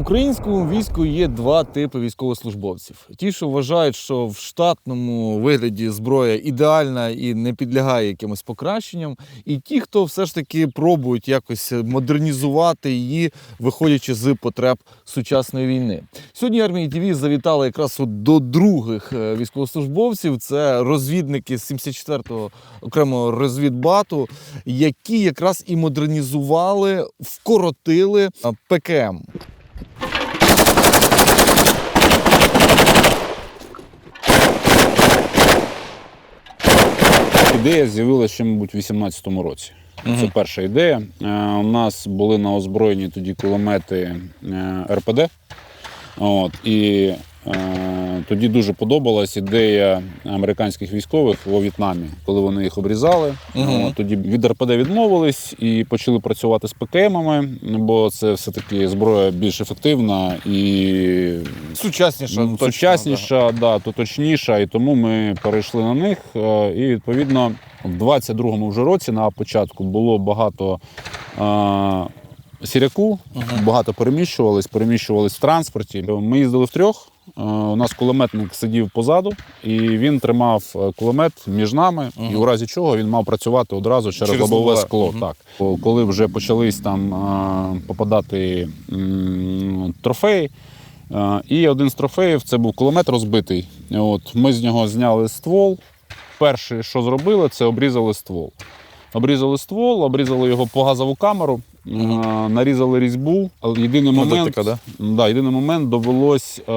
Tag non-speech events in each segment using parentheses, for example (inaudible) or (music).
українському війську є два типи військовослужбовців: ті, що вважають, що в штатному вигляді зброя ідеальна і не підлягає якимось покращенням, і ті, хто все ж таки пробують якось модернізувати її, виходячи з потреб сучасної війни. Сьогодні армії ТВ завітали якраз до других е, військовослужбовців. Це розвідники з 74-го окремого розвідбату, які якраз і модернізували, вкоротили е, ПКМ. Ідея з'явилася ще, мабуть, у 2018 році. Це перша ідея. Е, у нас були на озброєнні тоді кулемети е, РПД. От, і тоді дуже подобалась ідея американських військових у В'єтнамі, коли вони їх обрізали. От, тоді від РПД відмовились і почали працювати з ПКМами, бо це все-таки зброя більш ефективна і Сучасніша, сучасніша, да, то точніша, і тому ми перейшли на них. Е, І відповідно в 22-му вже році на початку було багато е, сіряку, багато переміщувались, переміщувались в транспорті. Ми їздили втрьох. е, У нас кулеметник сидів позаду, і він тримав е, кулемет між нами, і у разі чого він мав працювати одразу через, Через лобове скло. Мгм. Так, коли вже почались там е, попадати трофеї. Е, І один з трофеїв це був кулемет розбитий. От, ми з нього зняли ствол. Перше, що зробили, це обрізали ствол. Обрізали ствол, обрізали його по газову камеру, е, нарізали різьбу. Але єдиний момент, така, да? Да, єдиний момент довелось е,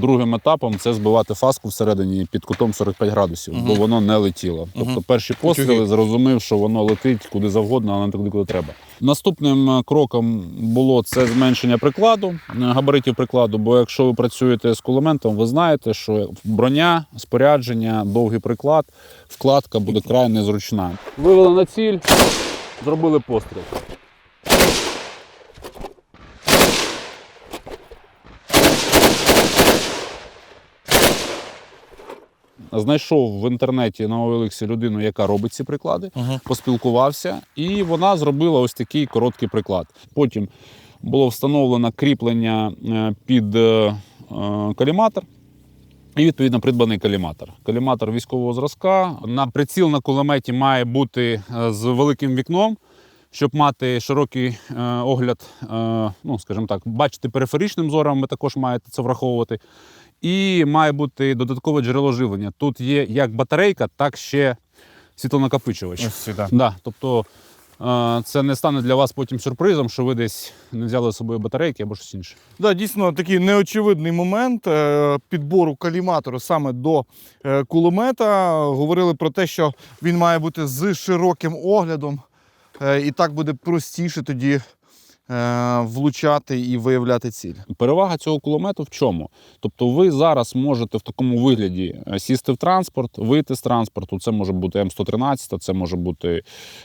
другим етапом це збивати фаску всередині під кутом 45 градусів, бо воно не летіло. Тобто перші постріли зрозумів, що воно летить куди завгодно, але не туди, куди треба. Наступним е, кроком було це зменшення прикладу, е, габаритів прикладу. Бо якщо ви працюєте з кулементом, ви знаєте, що броня, спорядження, довгий приклад, вкладка буде край незручна. Вивели на ціль, зробили постріл. Знайшов в інтернеті на OLX людину, яка робить ці приклади, Мгм. поспілкувався, і вона зробила ось такий короткий приклад. Потім було встановлено кріплення е, під е, е, каліматор. І відповідно придбаний каліматор. Каліматор військового зразка. На приціл на кулеметі має бути з великим вікном, щоб мати широкий е, огляд, е, ну скажімо так, бачити периферичним зором, ви також маєте це враховувати. І має бути додаткове джерело живлення. Тут є як батарейка, так ще світлонакопичувач. Ось сюди. Да, тобто е, це не стане для вас потім сюрпризом, що ви десь не взяли з собою батарейки або щось інше. Да, дійсно такий неочевидний момент е, підбору каліматору саме до е, кулемета. Говорили про те, що він має бути з широким оглядом, і так буде простіше тоді влучати і виявляти ціль. Перевага цього кулемету в чому? Тобто, ви зараз можете в такому вигляді е, сісти в транспорт, вийти з транспорту. Це може бути М113, це може бути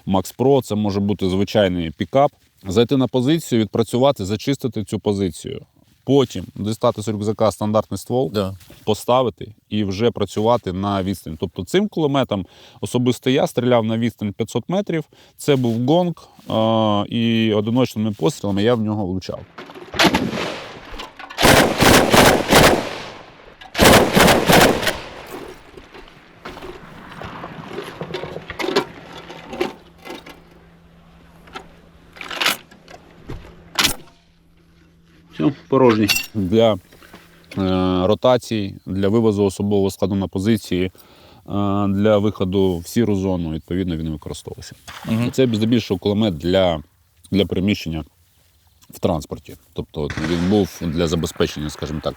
Max Pro, це може бути звичайний пікап. Зайти на позицію, відпрацювати, зачистити цю позицію. Потім дістати з рюкзака стандартний ствол, Да. поставити і вже працювати на відстані. Тобто цим кулеметом особисто я стріляв на відстань 500 метрів. Це був гонг, і одиночними пострілами я в нього влучав. Все, порожній. Для е, ротацій, для вивозу особового складу на позиції, е, для виходу в сіру зону, відповідно, він використовувався. Мгм. Це здебільшого кулемет для, для переміщення в транспорті. Тобто от він був для забезпечення, скажімо так,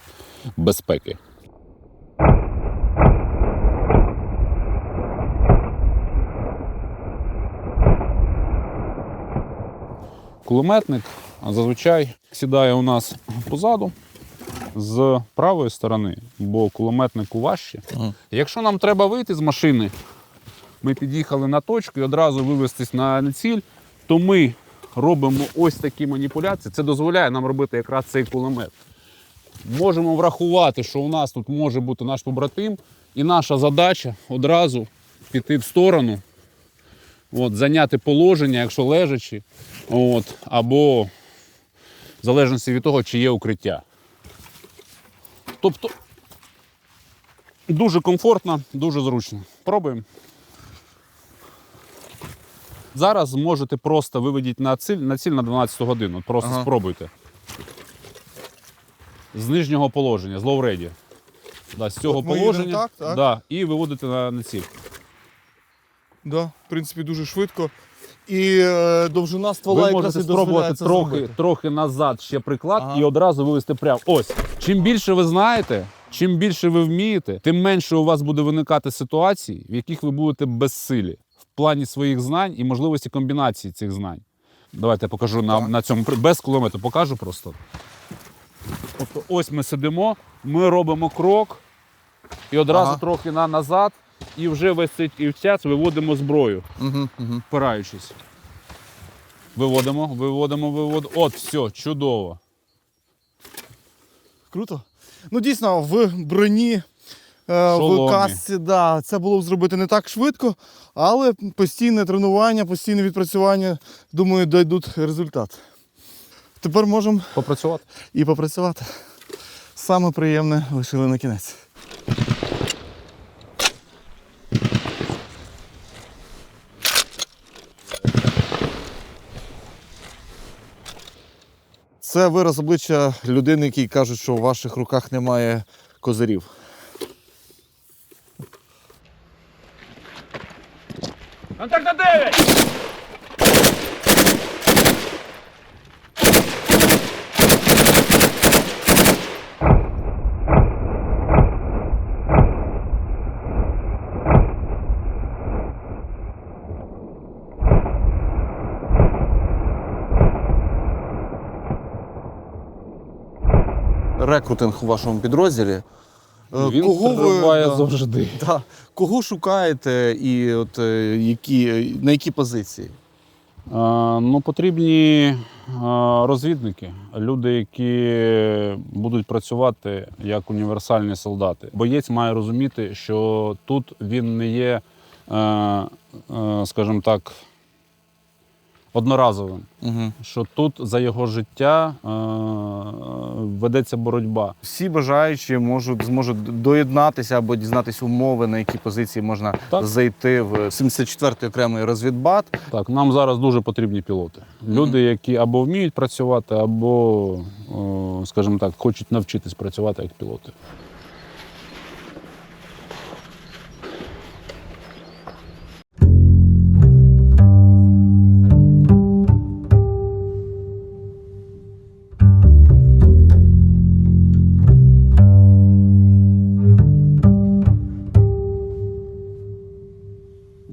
безпеки. Кулеметник зазвичай сідає у нас позаду з правої сторони, бо кулеметнику важче. Мгм. Якщо нам треба вийти з машини, ми під'їхали на точку і одразу вивестись на ціль, то ми робимо ось такі маніпуляції. Це дозволяє нам робити якраз цей кулемет. Можемо врахувати, що у нас тут може бути наш побратим, і наша задача одразу піти в сторону, от, зайняти положення, якщо лежачи, от, або в залежності від того, чи є укриття. Тобто дуже комфортно, дуже зручно. Пробуємо. Зараз можете просто виведіть на ціль на, ціль на 12 годину. Просто Ага. спробуйте. З нижнього положення, з лоу-реді. Да, з цього От ми їдемо положення. так, так? Да, і виводите на, на ціль. Да, в принципі, дуже швидко. І е, довжина ствола Ви якраз можете і спробувати це трохи, зробити. трохи назад ще приклад Ага. і одразу вивести прямо. Ось. Чим більше ви знаєте, чим більше ви вмієте, тим менше у вас буде виникати ситуацій, в яких ви будете безсилі в плані своїх знань і можливості комбінації цих знань. Давайте я покажу на, на цьому при- без кулемету, покажу просто. Тобто ось ми сидимо, ми робимо крок і одразу Ага. трохи на назад, і вже весь цей івцяц виводимо зброю Угу, угу. впираючись. Виводимо, виводимо, виводимо. От, все, чудово. Круто. Ну, дійсно, в броні, е, в касці, да, це було б зробити не так швидко, але постійне тренування, постійне відпрацювання, думаю, дійдуть результат. Тепер можемо Попрацювати. і попрацювати. Саме приємне лишили на кінець. Це вираз обличчя людини, який кажуть, що у ваших руках немає козирів. Контакт 9! Рекрутинг у вашому підрозділі. Е, Він кого ви, триває завжди. (laughs) да, кого шукаєте і от, е, які, на які позиції? Е, ну, потрібні е, розвідники, люди, які будуть працювати як універсальні солдати. Боєць має розуміти, що тут він не є, е, скажімо так, одноразовим. Угу. що тут за його життя е, ведеться боротьба. Всі бажаючі можуть зможуть доєднатися або дізнатися умови, на які позиції можна Так. зайти в 74-й окремий розвідбат. Так, нам зараз дуже потрібні пілоти. Люди, які або вміють працювати, або, е, скажімо так, хочуть навчитись працювати як пілоти.